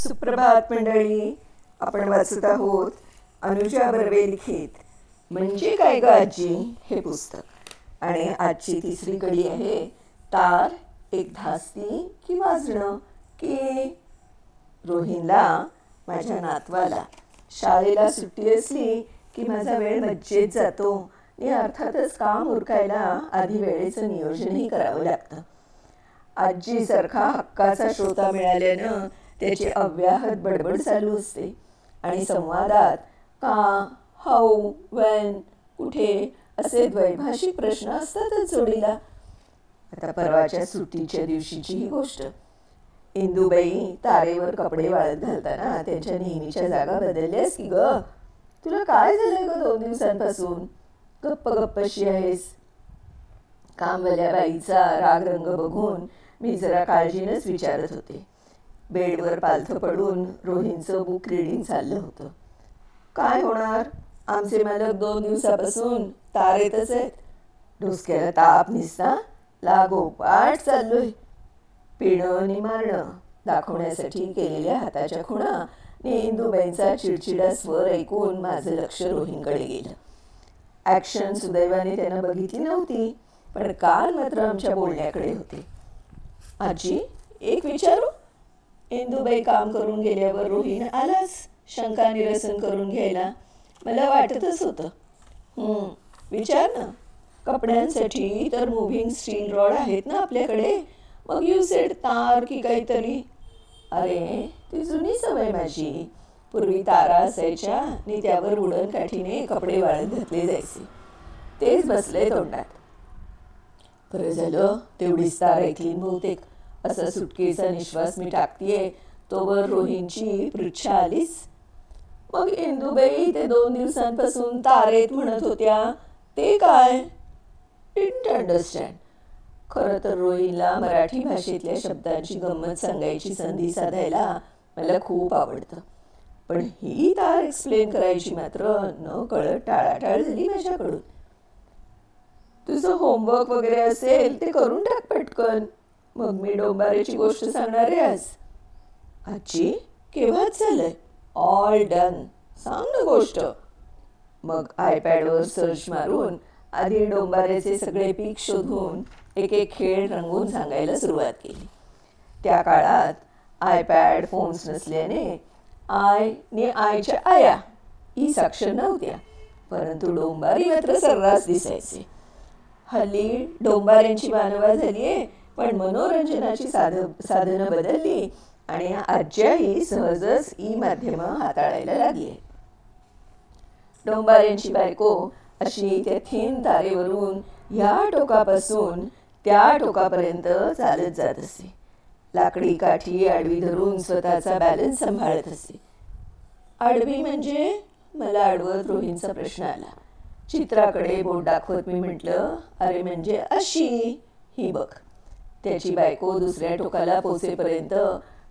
सुप्रभात मंडळी. आपण वाचत आहोत अनुजा बर्वे लिखित. म्हणजे काय ग आजी? हे पुस्तक. आणि आजची तिसरी कडी आहे तार एक धास्ती की वाजणं की. रोहिनला माझ्या नातवाला. शाळेला सुट्टी असली की माझा वेळ मज्जेत जातो. आणि अर्थातच काम उरकायला आधी वेळेचं नियोजनही करावं लागतं. आजीसारखा हक्काचा श्रोता मिळाल्यानं त्याची अव्याहत बडबड चालू असते. आणि संवादात का हाऊ वेन कुठे असे द्वैभाषिक प्रश्न असतातच जोडीला. आता परवाच्या सुट्टीच्या दिवशीची ही गोष्ट. इंदुबाई तारेवर कपडे वाळत घालताना त्यांच्या नेहमीच्या जागा बदलल्यास की ग? तुला काय झालंय ग दोन दिवसांपासून? गप्प गप्पशी आहेस. कामवाल्या बाईचा राग रंग बघून मी जरा काळजीनंच विचारत होते. बेडवर पालथं पडून रोहिणचं बुक रिडिंग चाललं होतं. काय होणार? आमचे मालक दोन दिवसापासून तारेतच आहेत. डोसक्याला ताप निसता लागोपाठ चाललोय. पिणं आणि मारणं दाखवण्यासाठी केलेल्या हाताच्या खुणा आणि इंदुबाईंचा चिडचिडा स्वर ऐकून माझं लक्ष रोहिणकडे गेलं. ॲक्शन सुदैवाने त्यानं बघितली नव्हती पण काल मात्र आमच्या बोलण्याकडे होते. आजी एक विचारू? इंदुबाई काम करून गेल्यावर रोहिण आलाच शंका निरसन करून घ्यायला. मला वाटतच होतं. विचार ना. कपड्यांसाठी तर मुव्हिंग स्टील रॉड आहेत ना आपल्याकडे. मग यू सेड तार की काहीतरी. अरे ती जुनी सवय माझी. पूर्वी तारा असायच्या आणि त्यावर उडण काठीने कपडे वाळत घातले जायचे. तेच बसले तोंडात. बरं झालं तेवढीच तार ऐकली बहुतेक. असं सुटकेचा निश्वास मी टाकतीये. तोवर रोहिणची पृच्छा आलीस. मग इंदुबाई ते दोन दिवसांपासून तारेत म्हणत होत्या ते काय? डिंट अंडरस्टँड खरं तर रोहिणीला मराठी भाषेतल्या शब्दांची गंमत सांगायची संधी साधायला मला खूप आवडतं. पण ही तार एक्सप्लेन करायची मात्र न कळत टाळाटाळ झाली माझ्याकडून. तुझं होमवर्क वगैरे असेल ते करून टाक पटकन. मग मी डोंबाऱ्याची गोष्ट सांगणार आहे आज आजी केव्हाच झालंय? ऑल डन सांग ना गोष्ट. मग आयपॅडवर सर्च मारून आधी डोंबाऱ्याचे सगळे पीक शोधून एक एक खेळ रंगवून सांगायला सुरुवात केली. त्या काळात आयपॅड फोन्स नसल्याने आय ने आयच्या आया ही साक्षर नव्हत्या परंतु डोंबारी मात्र सर्रास दिसायचे. हल्ली डोंबाऱ्यांची मानवा आहे पण मनोरंजनाची साध साधनं बदलली आणि आजच्याही सहजच ई माध्यमं हाताळायला लागली डोंबाऱ्यांची बायको अशी त्या थीन तारेवरून ह्या टोकापासून त्या टोकापर्यंत चालत जात असे. लाकडी काठी आडवी धरून स्वतःचा बॅलन्स सांभाळत असे. आडवी म्हणजे मला आडवत रोहींचा प्रश्न आला. चित्राकडे बोट दाखवत मी म्हटलं अरे म्हणजे अशी ही बघ. त्याची बायको दुसऱ्या टोकाला पोचेपर्यंत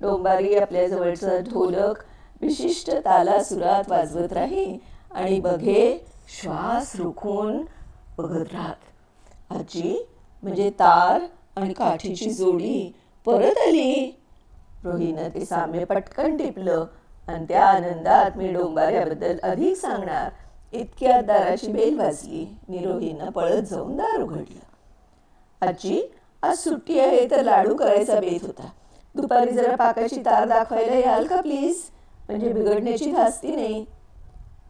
डोंबारी आपल्याजवळचं ढोलक विशिष्ट ताला सुरात वाजवत राही आणि बघे श्वास रोखून बघत राहत. आजी म्हणजे तार आणि काठीची जोडी परत आली. रोहीनं ते साम्य पटकन टिपलं आणि त्या आनंदात मी डोंबाऱ्याबद्दल अधिक सांगणार. इतक्या दाराची बेल वाजली. निरोहीनं पळत जाऊन दार उघडलं. आजी आज सुट्टी आहे तर लाडू करायचा बेत होता. दुपारी जरा पाकाची तार दाखवायला याल का प्लीज म्हणजे बिघडण्याची धास्ती नाही.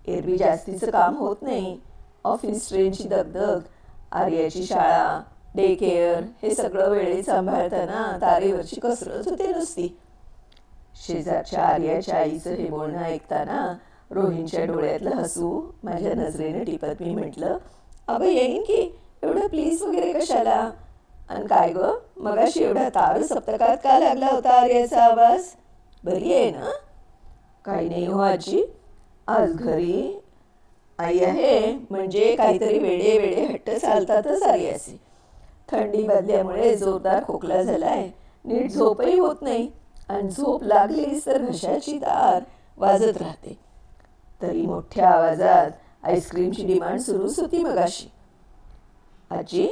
एरवी जास्तीचं काम होत नाही. ऑफिस ट्रेनची दगदग आर्याची शाळा डे केअर हे सगळं वेळेत सांभाळताना तारेवरची कसरत होते नुसती. शेजारच्या आर्याच्या आईचं हे बोलणं ऐकताना रोहिणच्या डोळ्यातलं हसू माझ्या नजरेने टिपत मी म्हटलं अगं येईन की एवढं प्लीज वगैरे कशाला? आणि काय ग? मगाशी एवढा तार सप्तकात का लागला होता आर्याचा आवाज? बरी आहे ना? काही नाही हो आजी. आज घरी. आई आहे म्हणजे काहीतरी वेळे वेळे हट्ट चालतातच आर्याचे. थंडी बदल्यामुळे जोरदार खोकला झालाय. नीट झोपही होत नाही. आणि झोप लागलीच तर घशाची तार वाजत राहते. तरी मोठ्या आवाजात आईस्क्रीमची डिमांड सुरूच होती मगाशी. आजी?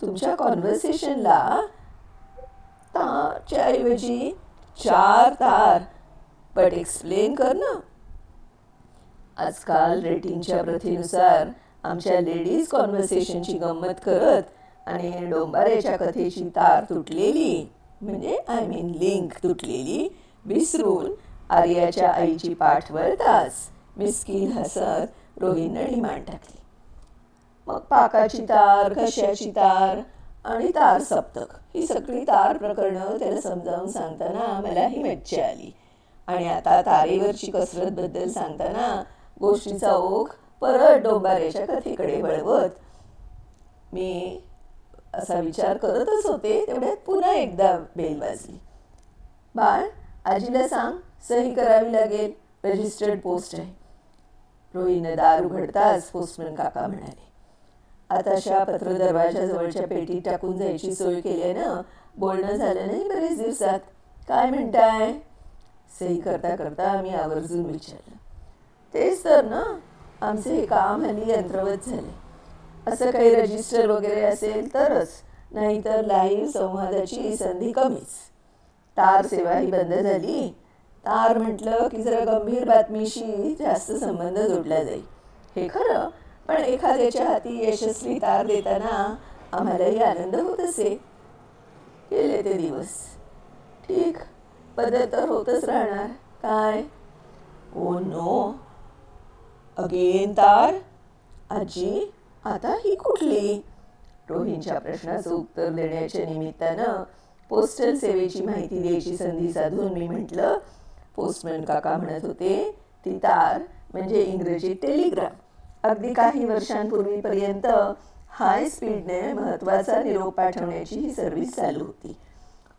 तुमच्या कॉन्व्हर्सेशनला ताच्या ऐवजी चार तार. बट एक्सप्लेन कर ना आजकाल रेटिंगच्या प्रथेनुसार आमच्या लेडीज कॉन्व्हर्सेशनची गंमत करत आणि डोंबाऱ्याच्या कथेची तार तुटलेली म्हणजे आय मीन लिंक तुटलेली विसरून आर्याच्या आईची पाठ वळताच मिस्किन हसत रोहिणीनं मान टाकली. मग पाकाची तार कशाची तार? आणि तार सप्तक. ही सगळी तार प्रकरणं त्याला समजावून सांगताना मला ही मज्जा आली. आणि आता तारेवरची कसरत बद्दल सांगताना गोष्टीचा ओघ परत डोंबाऱ्याच्या कथेकडे वळवत मी असा विचार करतच होते तेवढ्यात पुन्हा एकदा बेल वाजली. बाळ आजीला सांग सही करावी लागेल. रजिस्टर्ड पोस्ट आहे. रोहीनं दार उघडताच पोस्टमन काका म्हणाले आता अशा पत्र दरवाजाजवळच्या पेटीत टाकून जायची सोय केली आहे ना बोलणं झालं नाही बरेच दिवसात. काय म्हणताय? सही करता करता आम्ही आवर्जून विचारलं. तेच तर ना? आमचे हे काम हल्ली यंत्रवत झाले. असं काही रजिस्टर वगैरे असेल तरच नाहीतर लाईव्ह संवादाची संधी कमीच. तार सेवा ही बंद झाली. तार म्हटलं की जरा गंभीर बातमीशी जास्त संबंध जोडला जाईल. हे खरं? पण एखाद्याच्या हाती यशस्वी तार देताना आम्हालाही आनंद होत असे. गेले ते दिवस. ठीक बदल तर होतच राहणार. काय? Oh no. अगेन तार? आजी आता ही कुठली? रोहिणच्या प्रश्नाचं उत्तर देण्याच्या निमित्तानं पोस्टल सेवेची माहिती द्यायची संधी साधून मी म्हटलं पोस्टमन काका म्हणत होते ती तार म्हणजे इंग्रजी टेलिग्राम अगदी काही वर्षांपूर्वीपर्यंत हाय स्पीडने महत्त्वाचा निरोप पाठवण्याची ही सर्व्हिस चालू होती.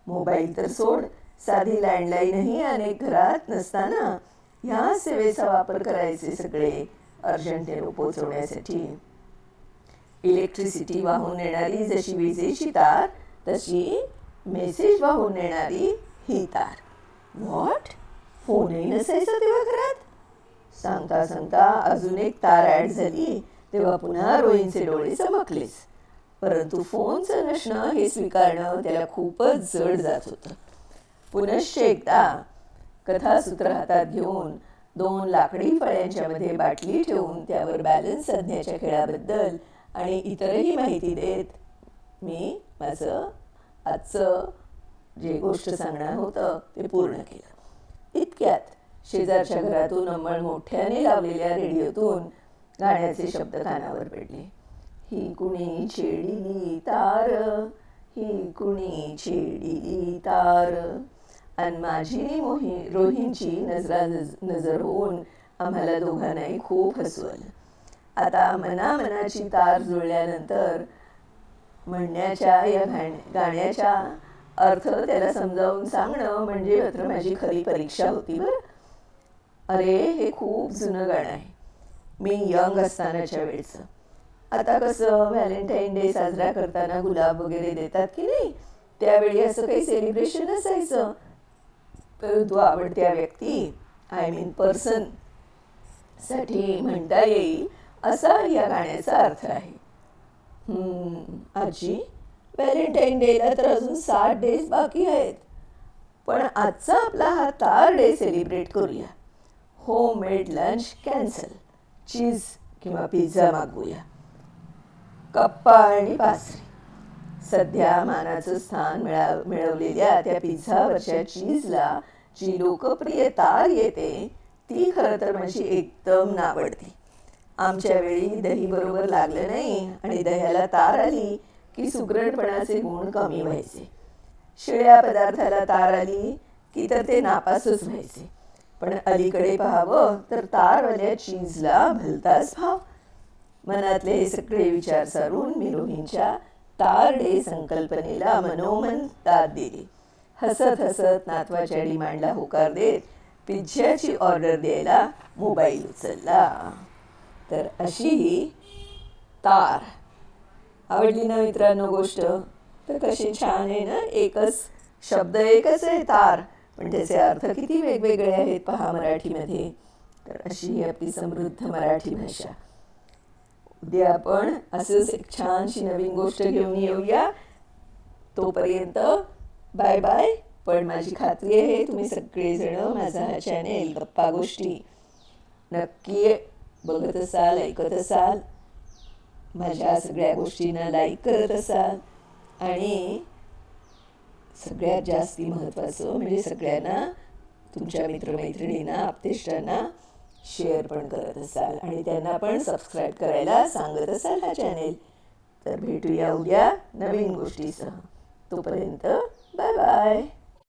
मोबाईल तर सोड साधी लँडलाईनही अनेक घरात नसताना ह्या सेवेचा वापर करायचे सगळे अर्जंट निरोप पोचवण्यासाठी. इलेक्ट्रिसिटी वाहून नेणारी जशी विजेची तार तशी मेसेज वाहून नेणारी ही तार. व्हॉट फोनही नसायचा तेव्हा घरात? सांगता सांगता अजून एक तार ॲड झाली. तेव्हा पुन्हा रोहिणचे डोळे चमकलेच. परंतु फोनचं नसणं हे स्वीकारणं त्याला खूपच जड जात होतं. पुनश्च एकदा कथासूत्र हातात घेऊन दोन लाकडी फळ्यांच्या मध्ये बाटली ठेवून त्यावर बॅलन्स साधण्याच्या खेळाबद्दल आणि इतरही माहिती देत मी माझं आजचं जे गोष्ट सांगणार होतं ते पूर्ण केलं. इतक्यात शेजारच्या घरातून अंमळ मोठ्याने लावलेल्या रेडिओतून गाण्याचे शब्द कानावर पडले. ही कुणी छेडिली तार? ही कुणी छेडिली तार? आणि माझी मोही रोहींची नजरा नजर होऊन आम्हाला दोघांनाही खूप हसू आलं आता मनामनाची तार जुळल्यानंतर म्हणण्याच्या या गाण गाण्याच्या अर्थ त्याला समजावून सांगणं म्हणजे मात्र माझी खरी परीक्षा होती बरं. अरे हे खूप जुनं गाणं आहे. मी यंग असतानाच्या वेळचं. आता कसं व्हॅलेंटाईन डे साजरा करताना गुलाब वगैरे देतात की नाही त्यावेळी असं काही सेलिब्रेशन असायचं परंतु आवडत्या व्यक्ती आय मीन पर्सनसाठी म्हणता येईल असा या गाण्याचा अर्थ आहे. आजी व्हॅलेंटाईन डेला तर अजून सात डेज बाकी आहेत. पण आजचा आपला हा तार डे सेलिब्रेट करूया. होममेड लंच कॅन्सल चीज किंवा पिझ्झा मागवूया. कप्पा आणि पासरी. सध्या मानाचं स्थान मिळाव मिळवलेल्या त्या पिझ्झावरच्या चीजला जी लोकप्रिय तार येते ती खरं तर माझी एकदम नावडते. आमच्या वेळी दही बरोबर लागलं नाही आणि दह्याला तार आली की सुगरणपणाचे गुण कमी व्हायचे. शिळ्या पदार्थाला तार आली की तर ते नापासच व्हायचे. पण अलीकडे पाहावं तर तारवाल्या चीजला भलताच भाव मनातले हे सगळे विचार सारून मी रोहींच्या तार डे संकल्पनेला मनोमन दाद दिली. हसत हसत नातवाच्या डिमांडला होकार देत पिझ्झ्याची ऑर्डर द्यायला मोबाईल उचलला. तर अशी ही तार. आवडली ना मित्रांनो गोष्ट? तर कशी छान आहे ना? एकच शब्द एकच आहे तार. पण त्याचे अर्थ किती वेगवेगळे आहेत पहा मराठीमध्ये. तर अशी ही आपली समृद्ध मराठी भाषा. उद्या आपण असंच एक छानशी नवीन गोष्ट घेऊन येऊया. तोपर्यंत बाय बाय. पण माझी खात्री आहे तुम्ही सगळेजण माझा हा चॅनेल गप्पा गोष्टी नक्की बघत असाल ऐकत असाल. माझ्या सगळ्या गोष्टींना लाईक करत असाल. आणि सगळ्यात जास्ती महत्त्वाचं म्हणजे सगळ्यांना तुमच्या मित्रमैत्रिणींना आपतेष्टांना शेअर पण करत असाल आणि त्यांना पण सबस्क्राईब करायला सांगत असाल हा चॅनेल तर भेटूया उद्या नवीन गोष्टीसह. तोपर्यंत बाय बाय